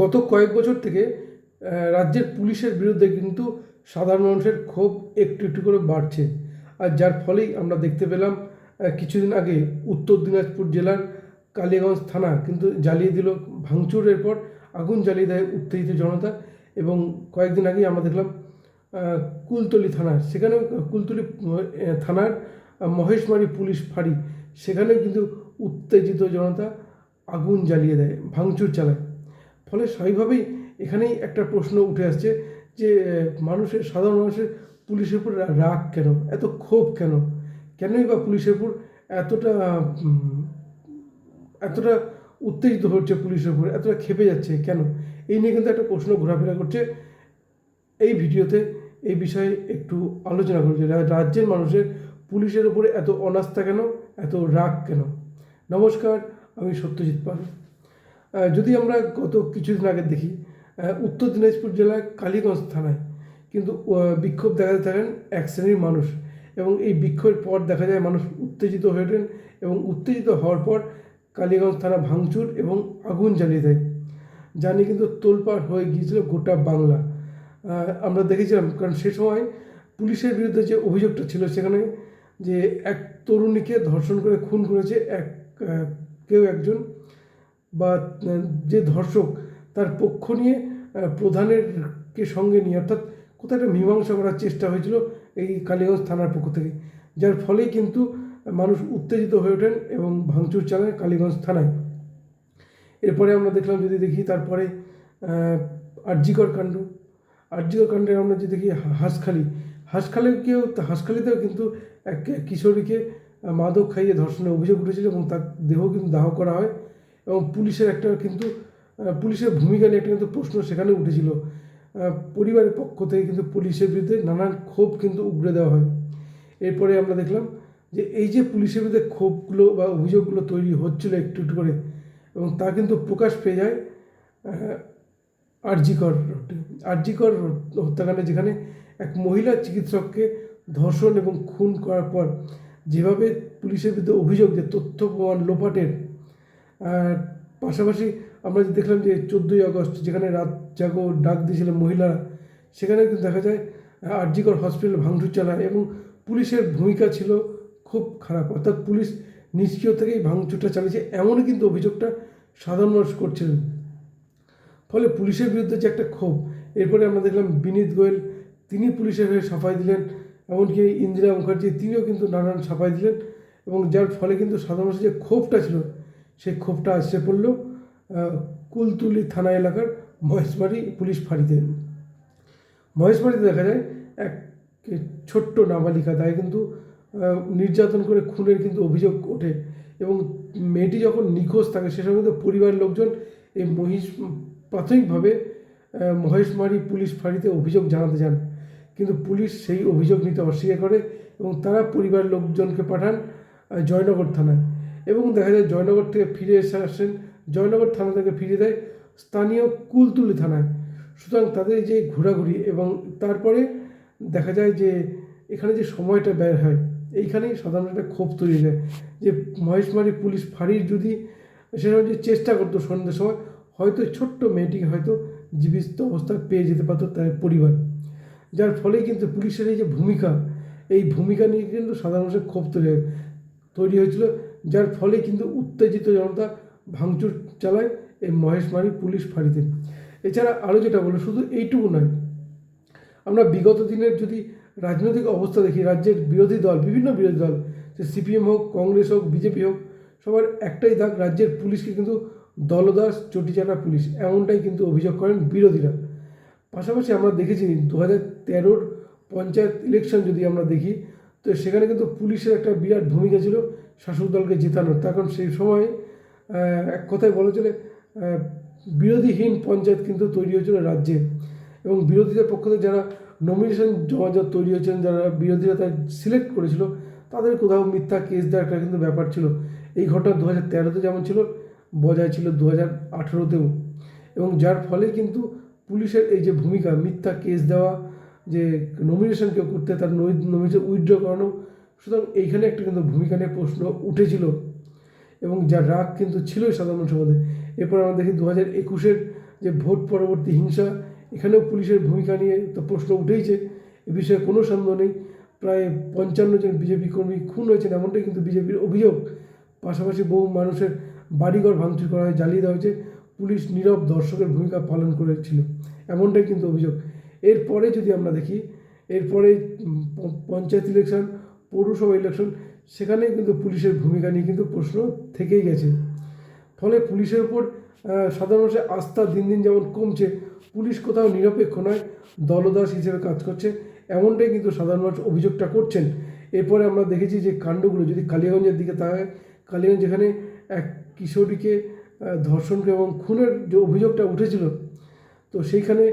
গত কয়েক বছর থেকে রাজ্যের পুলিশের বিরুদ্ধে কিন্তু সাধারণ মানুষের ক্ষোভ একটু একটু করে বাড়ছে। আর যার ফলেই আমরা দেখতে পেলাম কিছুদিন আগে উত্তর দিনাজপুর জেলার কালীগঞ্জ থানা কিন্তু জ্বালিয়ে দিল ভাঙচুরের পর আগুন জ্বালিয়ে দেয় উত্তেজিত জনতা এবং কয়েকদিন আগেই আমরা দেখলাম কুলতলি থানা সেখানেও কুলতলি থানার মহেশমারি পুলিশ ফাঁড়ি, সেখানেও কিন্তু উত্তেজিত জনতা আগুন জ্বালিয়ে দেয়, ভাঙচুর চালায়। ফলে স্বাভাবিকভাবেই এখানেই একটা প্রশ্ন উঠে আসছে যে, মানুষের, সাধারণ মানুষের পুলিশের উপর রাগ কেন? এত ক্ষোভ কেন? কেনই বা পুলিশের উপর এতটা এতটা উত্তেজিত হচ্ছে পুলিশের উপর? এতটা খেপে যাচ্ছে কেন? এই নিয়ে কিন্তু একটা প্রশ্ন ঘোরাফেরা করছে। এই ভিডিওতে এই বিষয়ে একটু আলোচনা করছি রাজ্যের মানুষের পুলিশের উপরে এত অনাস্থা কেন? এত রাগ কেন? নমস্কার, আমি সত্যজিৎ পাল। যদি আমরা গত কিছুদিন আগে দেখি উত্তর দিনাজপুর জেলার কালীগঞ্জ থানায় কিন্তু বিক্ষোভ দেখাতে থাকেন এক শ্রেণির মানুষ এবং এই বিক্ষোভের পর দেখা যায় মানুষ উত্তেজিত হয়ে ওঠেন এবং উত্তেজিত হওয়ার পর কালীগঞ্জ থানা ভাঙচুর এবং আগুন জ্বালিয়ে দেয়। নিয়ে কিন্তু তোলপাড় হয়ে গিয়েছিল গোটা বাংলা। আমরা দেখেছিলাম, কারণ সে সময় পুলিশের বিরুদ্ধে যে অভিযোগটা ছিল সেখানে যে এক তরুণীকে ধর্ষণ করে খুন করেছে এক কেউ একজন বা যে ধর্ষক তার পক্ষ নিয়ে আহ, প্রধানের কে সঙ্গে নিয়ে অর্থাৎ কোথাও একটা মীমাংসা করার চেষ্টা হয়েছিল এই কালীগঞ্জ থানার পক্ষ থেকে। যার ফলেই কিন্তু মানুষ উত্তেজিত হয়ে ওঠেন এবং ভাঙচুর চালায় কালীগঞ্জ থানায়। এরপরে আমরা দেখলাম যদি দেখি তারপরে আহ, আরজিকর কাণ্ড। আর্যিকর কাণ্ডে আমরা যদি দেখি হাঁসখালি। হাঁসখালিকেও হাঁসখালিতেও কিন্তু এক কিশোরীকে মাদক খাইয়ে ধর্ষণের অভিযোগ উঠেছিল এবং তার দেহ কিন্তু দাহ করা হয়। এবং পুলিশের একটা কিন্তু পুলিশের ভূমিকা নিয়ে একটা কিন্তু প্রশ্ন সেখানে উঠেছিল। পরিবারের পক্ষ থেকে কিন্তু পুলিশের বিরুদ্ধে নানান ক্ষোভ কিন্তু উগড়ে দেওয়া হয়। এরপরে আমরা দেখলাম যে এই যে পুলিশের বিরুদ্ধে ক্ষোভগুলো বা অভিযোগগুলো তৈরি হচ্ছিল একটু একটু করে, এবং তা কিন্তু প্রকাশ পেয়ে যায় আরজিকর আরজিকর হত্যাকাণ্ডে যেখানে এক মহিলা চিকিৎসককে ধর্ষণ এবং খুন করার পর যেভাবে পুলিশের বিরুদ্ধে অভিযোগ যে তথ্য প্রমাণ লোপাটের পাশাপাশি আমরা যে দেখলাম যে চোদ্দোই আগস্ট যেখানে রাত জাগো ডাক দিয়েছিল মহিলারা, সেখানে কিন্তু দেখা যায় আরজিকর হসপিটাল ভাঙচুর চালায় এবং পুলিশের ভূমিকা ছিল খুব খারাপ। অর্থাৎ পুলিশ নিষ্ক্রিয় থেকেই ভাঙচুরটা চালিয়েছে, এমনই কিন্তু অভিযোগটা সাধারণ মানুষ করছিলেন। ফলে পুলিশের বিরুদ্ধে যে একটা ক্ষোভ, এরপরে আমরা দেখলাম বিনীত গোয়েল, তিনি পুলিশের হয়ে সাফাই দিলেন, এমনকি ইন্দিরা মুখার্জি, তিনিও কিন্তু নানান সাফাই দিলেন এবং যার ফলে কিন্তু সাধারণ মানুষের যে ক্ষোভটা ছিল সেই ক্ষোভটা আসছে পড়ল কুলতুলি থানা এলাকার মহেশবাড়ি পুলিশ ফাঁড়িতে। মহেশবাড়িতে দেখা যায়, এক ছোট্ট নাবালিকা তাই কিন্তু নির্যাতন করে খুনের কিন্তু অভিযোগ ওঠে এবং মেয়েটি যখন নিখোঁজ থাকে, সে সময় কিন্তু পরিবারের লোকজন এই মহিষ, প্রাথমিকভাবে মহেশমারি পুলিশ ফাঁড়িতে অভিযোগ জানাতে যান কিন্তু পুলিশ সেই অভিযোগ নিতে অস্বীকার করে এবং তারা পরিবারের লোকজনকে পাঠান জয়নগর থানায়। এবং দেখা যায় জয়নগর থেকে ফিরে এসে আসেন। জয়নগর থানা থেকে ফিরে দেয় স্থানীয় কুলতুলি থানায়। সুতরাং তাদের যে ঘোরাঘুরি এবং তারপরে দেখা যায় যে এখানে যে সময়টা ব্যয় হয়, এইখানেই সাধারণ একটা ক্ষোভ তৈরি হয় যে মহেশমারি পুলিশ ফাঁড়ির যদি সেরকম যে চেষ্টা করতো সন্ধ্যের সময়, হয়তো ছোট্ট মেয়েটিকে হয়তো জীবিত অবস্থায় পেয়ে যেতে পারতো তার পরিবার। যার ফলে কিন্তু পুলিশের এই যে ভূমিকা, এই ভূমিকা নিয়ে কিন্তু সাধারণ মানুষের ক্ষোভ তৈরি তৈরি হয়েছিল। যার ফলে কিন্তু উত্তেজিত জনতা ভাঙচুর চালায় এই মহেশমারি পুলিশ ফাঁড়িতে। এছাড়া আরও যেটা বলো শুধু এইটুকু নয়, আমরা বিগত দিনের যদি রাজনৈতিক অবস্থা দেখি, রাজ্যের বিরোধী দল, বিভিন্ন বিরোধী দল সে সিপিএম হোক, কংগ্রেস হোক, বিজেপি হোক, সবার একটাই দাগ রাজ্যের পুলিশকে কিন্তু দলদাস, চটিচাটা পুলিশ, এমনটাই কিন্তু অভিযোগ করেন বিরোধীরা। পাশাপাশি আমরা দেখেছি দু হাজার তেরোর পঞ্চায়েত ইলেকশন যদি আমরা দেখি তো সেখানে কিন্তু পুলিশের একটা বিরাট ভূমিকা ছিল শাসক দলকে জেতানোর। কারণ সেই সময় এক কথায় বলা চলে বিরোধীহীন পঞ্চায়েত কিন্তু তৈরি হয়েছিল রাজ্যে এবং বিরোধীদের পক্ষ থেকে যারা নমিনেশন জমা যা তৈরি হয়েছেন, যারা বিরোধীরা তার সিলেক্ট করেছিল, তাদের কোথাও মিথ্যা কেস দেওয়ার একটা কিন্তু ব্যাপার ছিল। এই ঘটনা দু হাজার তেরোতে যেমন ছিল, বজায় ছিল দু হাজার আঠেরোতেও এবং যার ফলে কিন্তু পুলিশের এই যে ভূমিকা, মিথ্যা কেস দেওয়া যে নমিনেশন কেউ করতে তার নমিনেশন উইথড্র করানো, সুতরাং এইখানে একটা কিন্তু ভূমিকা নিয়ে প্রশ্ন উঠেছিল। এবং যার রাগ কিন্তু ছিলই সাধারণ মধ্যে এরপর আমরা দেখি দু হাজার একুশের যে ভোট পরবর্তী হিংসা, এখানেও পুলিশের ভূমিকা নিয়ে তো প্রশ্ন উঠেইছে। এ বিষয়ে কোনো সন্দেহ নেই। প্রায় পঞ্চান্ন জন বিজেপি কর্মী খুন হয়েছেন, এমনটাই কিন্তু বিজেপির অভিযোগ। পাশাপাশি বহু মানুষের বাড়িঘর ভাঙচুর করা হয়, জ্বালিয়ে দেওয়া হয়েছে। পুলিশ নীরব দর্শকের ভূমিকা পালন করেছিল, এমনটাই কিন্তু অভিযোগ। এরপরে যদি আমরা দেখি এরপরে পঞ্চায়েত ইলেকশন পৌরসভা ইলেকশন সেখানে কিন্তু পুলিশের ভূমিকা নিয়ে কিন্তু প্রশ্ন থেকেই গেছে। ফলে পুলিশের আহ, সাধারণ মানুষের আস্থা দিন দিন যেমন কমছে পুলিশ কোথাও নিরপেক্ষ নয় দলদাস হিসেবে কাজ করছে এমনটাই কিন্তু সাধারণ মানুষ অভিযোগটা করছেন। এরপরে আমরা দেখেছি যে কাণ্ডগুলো যদি কালিয়াগঞ্জের দিকে তাকায় কালিয়াগঞ্জ যেখানে এক কিশোরীকে ধর্ষণ এবং খুনের যে অভিযোগটা উঠেছিল তো সেইখানে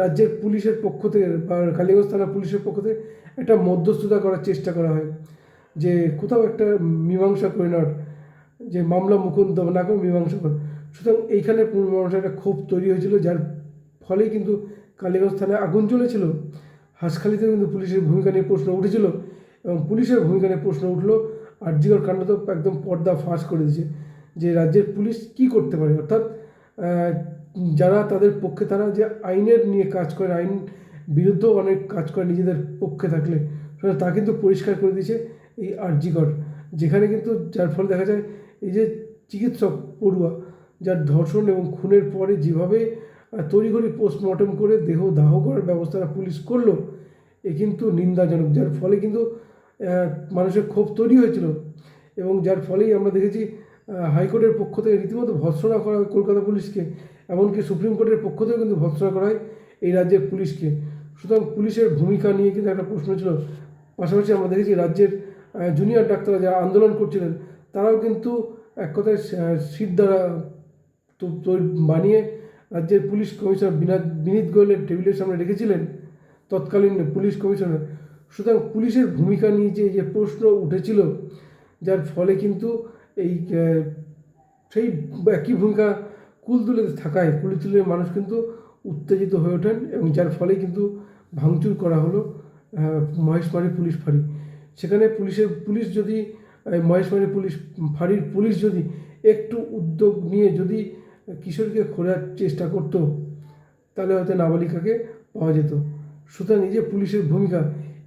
রাজ্যের পুলিশের পক্ষ থেকে বা কালীগঞ্জ থানা পুলিশের পক্ষ থেকে একটা মধ্যস্থতা করার চেষ্টা করা হয়। যে কোথাও একটা মীমাংসা করে নেওয়ার, যে মামলা মুকুন্দ না করে মীমাংসা কর সুতরাং এইখানে মানুষের একটা ক্ষোভ তৈরি হয়েছিল, যার ফলেই কিন্তু কালীগঞ্জ থানায় আগুন জ্বলেছিল। হাঁসখালিতে কিন্তু পুলিশের ভূমিকা নিয়ে প্রশ্ন উঠেছিল এবং পুলিশের ভূমিকা নিয়ে প্রশ্ন উঠল। আর্যিকর কাণ্ড তো একদম পর্দা ফাঁস করে দিয়েছে। যে রাজ্যের পুলিশ কি করতে পারে? অর্থাৎ যারা তাদের পক্ষে তারা যে আইনের নিয়ে কাজ করে, আইন বিরুদ্ধেও অনেক কাজ করে নিজেদের পক্ষে থাকলে তা কিন্তু পরিষ্কার করে দিয়েছে এই আর্যিকর যেখানে কিন্তু যার ফলে দেখা যায় এই যে চিকিৎসক পড়ুয়া, যার ধর্ষণ এবং খুনের পরে যেভাবে তড়িঘড়ি পোস্টমর্টম করে দেহ দাহ করার ব্যবস্থাটা পুলিশ করল, এ কিন্তু নিন্দাজনক, যার ফলে কিন্তু মানুষের ক্ষোভ তৈরি হয়েছিল এবং যার ফলেই আমরা দেখেছি হাইকোর্টের পক্ষ থেকে রীতিমতো ভৎসনা করা হয় কলকাতা পুলিশকে, এমনকি সুপ্রিম কোর্টের পক্ষ থেকেও কিন্তু ভৎসনা করা হয় এই রাজ্যের পুলিশকে। সুতরাং পুলিশের ভূমিকা নিয়ে কিন্তু একটা প্রশ্ন ছিল। পাশাপাশি আমরা দেখেছি রাজ্যের জুনিয়র ডাক্তাররা যারা আন্দোলন করছিলেন, তারাও কিন্তু এক কথায় সিট দ্বারা বানিয়ে রাজ্যের পুলিশ কমিশনার বিনা, বিনীত গোয়েলের টেবিলের সামনে রেখেছিলেন তৎকালীন পুলিশ কমিশনার। সুতরাং পুলিশের ভূমিকা নিয়ে যে যে প্রশ্ন উঠেছিল, যার ফলে কিন্তু এই সেই একই ভূমিকা কুলতুলে থাকায় কুলতুলের মানুষ কিন্তু উত্তেজিত হয়ে ওঠেন এবং যার ফলে কিন্তু ভাঙচুর করা হলো মহেশমারি পুলিশ ফাঁড়ি। সেখানে পুলিশের, পুলিশ যদি মহেশমারি পুলিশ ফাঁড়ির পুলিশ যদি একটু উদ্যোগ নিয়ে যদি কিশোরকে খোঁজার চেষ্টা করতো, তাহলে হয়তো নাবালিকাকে পাওয়া যেত। সুতরাং এই যে পুলিশের ভূমিকা,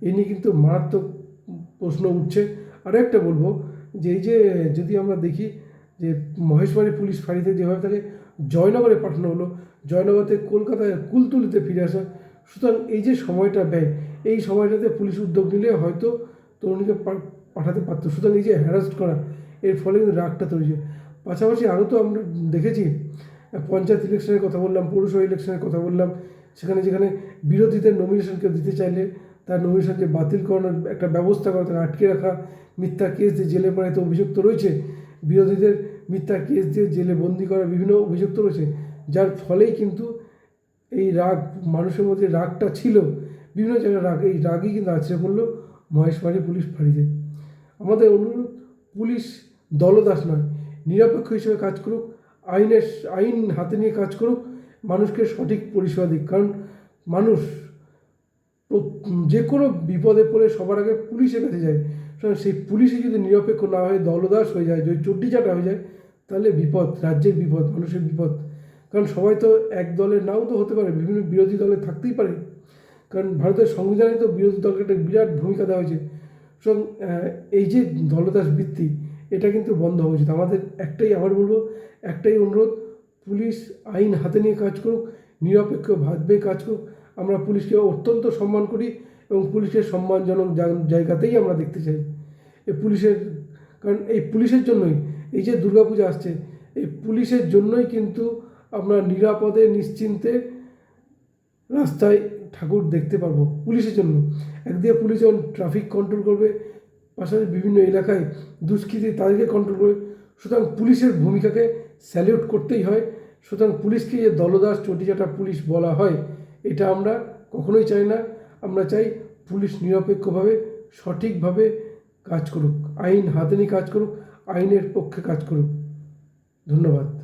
এ নিয়ে কিন্তু মারাত্মক প্রশ্ন উঠছে। আরও একটা বলব যে এই যে যদি আমরা দেখি যে মহেশবাড়ি পুলিশ ফাঁড়িতে যেভাবে তাকে জয়নগরে পাঠানো হলো, জয়নগরতে কলকাতায় কুলতুলিতে ফিরে আসা, সুতরাং এই যে সময়টা ব্যয়, এই সময়টাতে পুলিশ উদ্যোগ নিলে হয়তো তরুণীকে পাঠাতে পারতো। সুতরাং এই যে হ্যারাস্ট করা, এর ফলে কিন্তু রাগটা তৈরি হয় পাশাপাশি আরও তো আমরা দেখেছি, পঞ্চায়েত ইলেকশনের কথা বললাম, পৌরসভা ইলেকশনের কথা বললাম, সেখানে যেখানে বিরোধীদের নমিনেশন কেউ দিতে চাইলে তার নমিনেশনকে বাতিল করানোর একটা ব্যবস্থা করা তাকে আটকে রাখা মিথ্যা কেস দিয়ে জেলে পড়াইতে অভিযুক্ত রয়েছে। বিরোধীদের মিথ্যা কেস দিয়ে জেলে বন্দি করার বিভিন্ন অভিযুক্ত রয়েছে, যার ফলেই কিন্তু এই রাগ, মানুষের মধ্যে রাগটা ছিল। বিভিন্ন জায়গায় রাগ, এই রাগই কিন্তু আছড়ে পড়ল মহেশবাড়ি পুলিশ ফাঁড়িতে। আমাদের অনুরোধ, পুলিশ দলদাস নয়, নিরপেক্ষ হিসেবে কাজ করুক, আইনের, আইন হাতে নিয়ে কাজ করুক, মানুষকে সঠিক পরিষেবা দিক। কারণ মানুষ যে কোনো বিপদে পড়ে সবার আগে পুলিশের কাছে যায় সেই পুলিশে যদি নিরপেক্ষ না হয়ে দলদাস হয়ে যায়, যদি চড্ডিচাটা হয়ে যায়, তাহলে বিপদ, রাজ্যের বিপদ, মানুষের বিপদ। কারণ সবাই তো এক দলের নাও তো হতে পারে, বিভিন্ন বিরোধী দলে থাকতেই পারে। কারণ ভারতের সংবিধানে তো বিরোধী দলকে একটা বিরাট ভূমিকা দেওয়া হয়েছে। সুতরাং এই যে দলদাস বৃত্তি, এটা কিন্তু বন্ধ হওয়া উচিত। আমাদের একটাই, আবার বলব, একটাই অনুরোধ, পুলিশ আইন হাতে নিয়ে কাজ করুক, নিরপেক্ষ ভাবে কাজ করুক। আমরা পুলিশকে অত্যন্ত সম্মান করি এবং পুলিশের সম্মানজনক জায়গাতেই আমরা দেখতে চাই। এই পুলিশের, কারণ এই পুলিশের জন্যই, এই যে দুর্গাপূজা আসছে, এই পুলিশের জন্যই কিন্তু আমরা নিরাপদে, নিশ্চিন্তে রাস্তায় ঠাকুর দেখতে পারব পুলিশের জন্য। একদিকে পুলিশ যখন ট্রাফিক কন্ট্রোল করবে, পাশাপাশি বিভিন্ন এলাকায় দুষ্কৃতী তাদেরকে কন্ট্রোল করবে, সুতরাং পুলিশের ভূমিকাকে স্যালিউট করতেই হয়, সুতরাং পুলিশকে যে দলদাস চটিচাটা পুলিশ বলা হয় এটা আমরা কখনোই চাই না। আমরা চাই পুলিশ নিরপেক্ষভাবে, সঠিকভাবে কাজ করুক। আইন হাতে নিয়ে কাজ করুক, আইনের পক্ষে কাজ করুক। ধন্যবাদ।